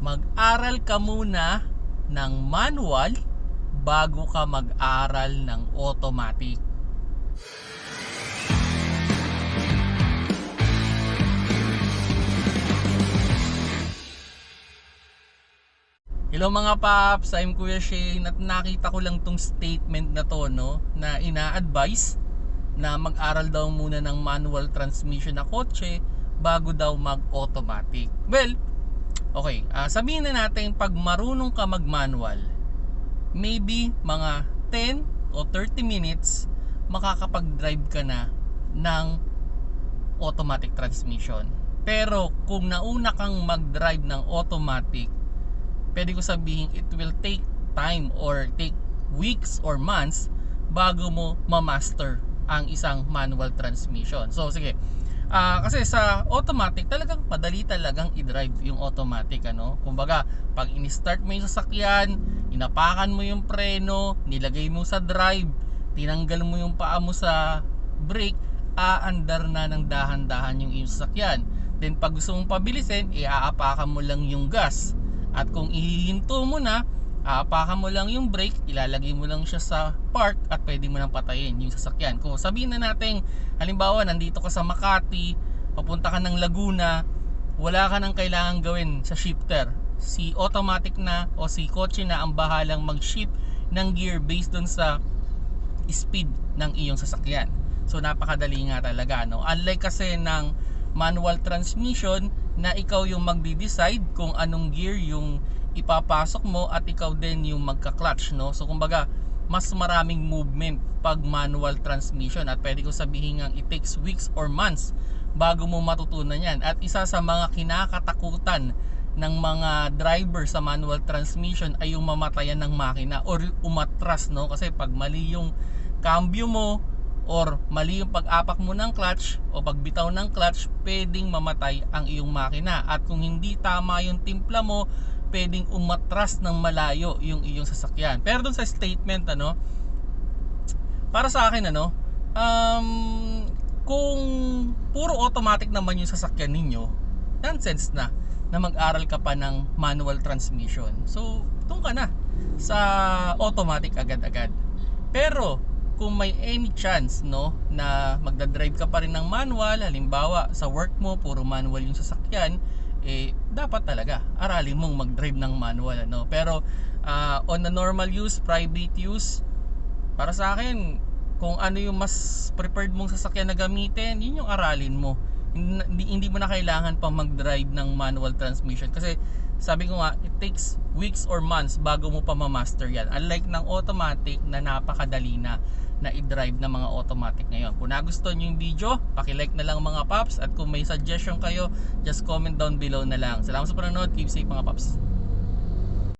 mag-aral ka muna ng manual bago ka mag-aral ng automatic. Hello mga paps, I'm Kuya Shane at nakita ko lang tong statement na to no na ina-advise na mag-aral daw muna ng manual transmission na kotse bago daw mag-automatic. Well, okay, ah, sabihin na natin pag marunong ka mag-manual, maybe mga 10 o 30 minutes makakapag-drive ka na ng automatic transmission. Pero kung nauna kang mag-drive ng automatic, pwede ko sabihin it will take time or take weeks or months bago mo ma-master ang isang manual transmission. So sige. Ah, kasi sa automatic talagang madali talagang i-drive yung automatic ano. Kumbaga, pag ini-start mo yung sasakyan, inapakan mo yung preno, nilagay mo sa drive, tinanggal mo yung paa mo sa brake, aandar na ng dahan-dahan yung iyong sasakyan. Then pag gusto mong pabilisin, iaapakan mo lang yung gas. At kung ihihinto mo na, aapakan mo lang yung brake, ilalagay mo lang siya sa park at pwede mo nang patayin yung sasakyan. Kung sabihin na natin, halimbawa nandito ka sa Makati, papunta ka ng Laguna, wala ka nang kailangan gawin sa shifter. Si automatic na o si kotse na ang bahalang mag-shift ng gear based dun sa speed ng iyong sasakyan. So napakadali nga talaga no. Unlike kasi ng manual transmission na ikaw yung magde-decide kung anong gear yung ipapasok mo at ikaw din yung magka-clutch no. So kumbaga mas maraming movement pag manual transmission at pwede ko sabihin nga it takes weeks or months bago mo matutunan yan. At isa sa mga kinakatakutan ng mga driver sa manual transmission ay yung mamatayan ng makina or umatras no kasi pag mali yung cambio mo or mali yung pag-apak mo ng clutch o pagbitaw ng clutch, pwedeng mamatay ang iyong makina. At kung hindi tama yung timpla mo, pwedeng umatras ng malayo yung iyong sasakyan. Pero dun sa statement, ano, para sa akin, ano, um, kung puro automatic naman yung sasakyan ninyo, nonsense na na mag-aral ka pa ng manual transmission. So, doon ka na sa automatic agad-agad. Pero, kung may any chance no na magda-drive ka pa rin ng manual halimbawa sa work mo puro manual yung sasakyan eh dapat talaga aralin mong mag-drive ng manual ano. Pero ah, on the normal use private use para sa akin kung ano yung mas preferred mong sasakyan na gamitin yun yung aralin mo hindi, hindi mo na kailangan pa mag-drive ng manual transmission kasi sabi ko nga it takes weeks or months bago mo pa ma-master yan unlike ng automatic na napakadali na na i-drive ng mga automatic ngayon. Kung nagustuhan yung video, paki-like na lang mga paps at kung may suggestion kayo, just comment down below na lang. Salamat sa panonood. Keep safe mga paps.